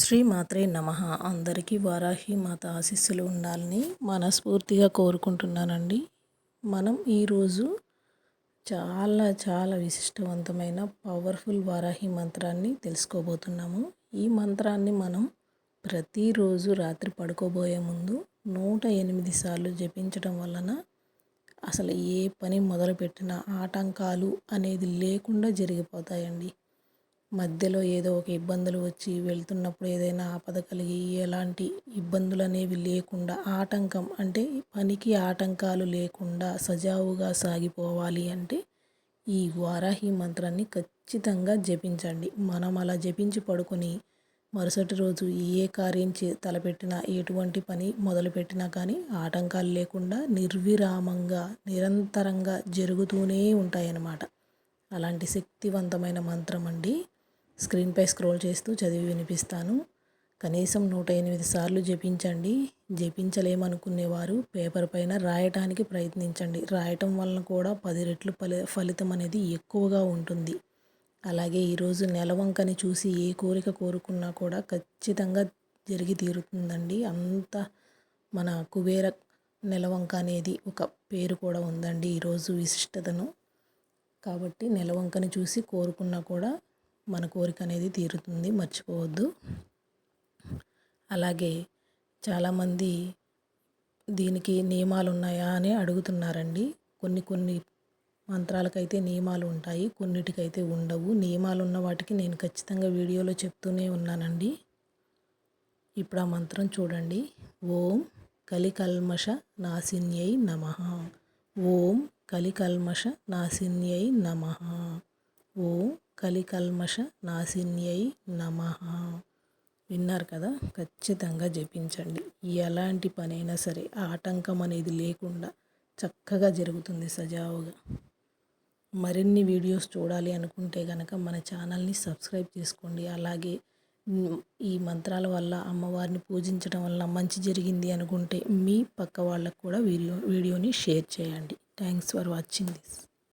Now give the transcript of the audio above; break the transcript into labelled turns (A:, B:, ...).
A: శ్రీ మాత్రే నమ. అందరికీ వారాహి మాత ఆశీస్సులు ఉండాలని మనస్ఫూర్తిగా కోరుకుంటున్నానండి. మనం ఈరోజు చాలా చాలా విశిష్టవంతమైన పవర్ఫుల్ వారాహి మంత్రాన్ని తెలుసుకోబోతున్నాము. ఈ మంత్రాన్ని మనం ప్రతిరోజు రాత్రి పడుకోబోయే ముందు నూట ఎనిమిది సార్లు జపించడం వలన అసలు ఏ పని మొదలుపెట్టినా ఆటంకాలు అనేది లేకుండా జరిగిపోతాయండి. మధ్యలో ఏదో ఒక ఇబ్బందులు వచ్చి వెళ్తున్నప్పుడు ఏదైనా ఆపద కలిగి ఎలాంటి ఇబ్బందులు అనేవి లేకుండా ఆటంకం అంటే పనికి ఆటంకాలు లేకుండా సజావుగా సాగిపోవాలి అంటే ఈ వారాహి మంత్రాన్ని ఖచ్చితంగా జపించండి. మనం అలా జపించి పడుకొని మరుసటి రోజు ఏ కార్యం చే తలపెట్టినా ఎటువంటి పని మొదలుపెట్టినా కానీ ఆటంకాలు లేకుండా నిర్విరామంగా నిరంతరంగా జరుగుతూనే ఉంటాయన్నమాట. అలాంటి శక్తివంతమైన మంత్రం అండి. స్క్రీన్పై స్క్రోల్ చేస్తూ చదివి వినిపిస్తాను. కనీసం నూట ఎనిమిది సార్లు జపించండి. జపించలేమనుకునేవారు. పేపర్ పైన రాయటానికి ప్రయత్నించండి. రాయటం వలన కూడా పది రెట్లు ఫలి ఫలితం అనేది ఎక్కువగా ఉంటుంది. అలాగే ఈరోజు నెలవంకని చూసి ఏ కోరిక కోరుకున్నా కూడా ఖచ్చితంగా జరిగి తీరుతుందండి. అంత మన కుబేర నెలవంక అనేది ఒక పేరు కూడా ఉందండి ఈరోజు విశిష్టతను. కాబట్టి నెలవంకని చూసి కోరుకున్నా కూడా మన కోరిక అనేది తీరుతుంది మర్చిపోవద్దు. అలాగే చాలామంది దీనికి నియమాలు ఉన్నాయా అని అడుగుతున్నారండి. కొన్ని కొన్ని మంత్రాలకైతే నియమాలు ఉంటాయి కొన్నిటికైతే ఉండవు. నియమాలు ఉన్న వాటికి నేను ఖచ్చితంగా వీడియోలో చెప్తూనే ఉన్నానండి. ఇప్పుడు ఆ మంత్రం చూడండి. ఓం కలికల్మష నాసిన్యై నమ. ఓం కలికల్మష నాశిన్యై నమ. ఓం కలికల్మష నాశిన్యై నమ. విన్నారు కదా? ఖచ్చితంగా జపించండి. ఎలాంటి పనైనా సరే ఆటంకం అనేది లేకుండా చక్కగా జరుగుతుంది సజావుగా. మరిన్ని వీడియోస్ చూడాలి అనుకుంటే కనుక మన ఛానల్ని సబ్స్క్రైబ్ చేసుకోండి. అలాగే ఈ మంత్రాల వల్ల అమ్మవారిని పూజించడం వల్ల మంచి జరిగింది అనుకుంటే మీ పక్క వాళ్ళకు కూడా వీడియో వీడియోని షేర్ చేయండి. Thanks for watching this.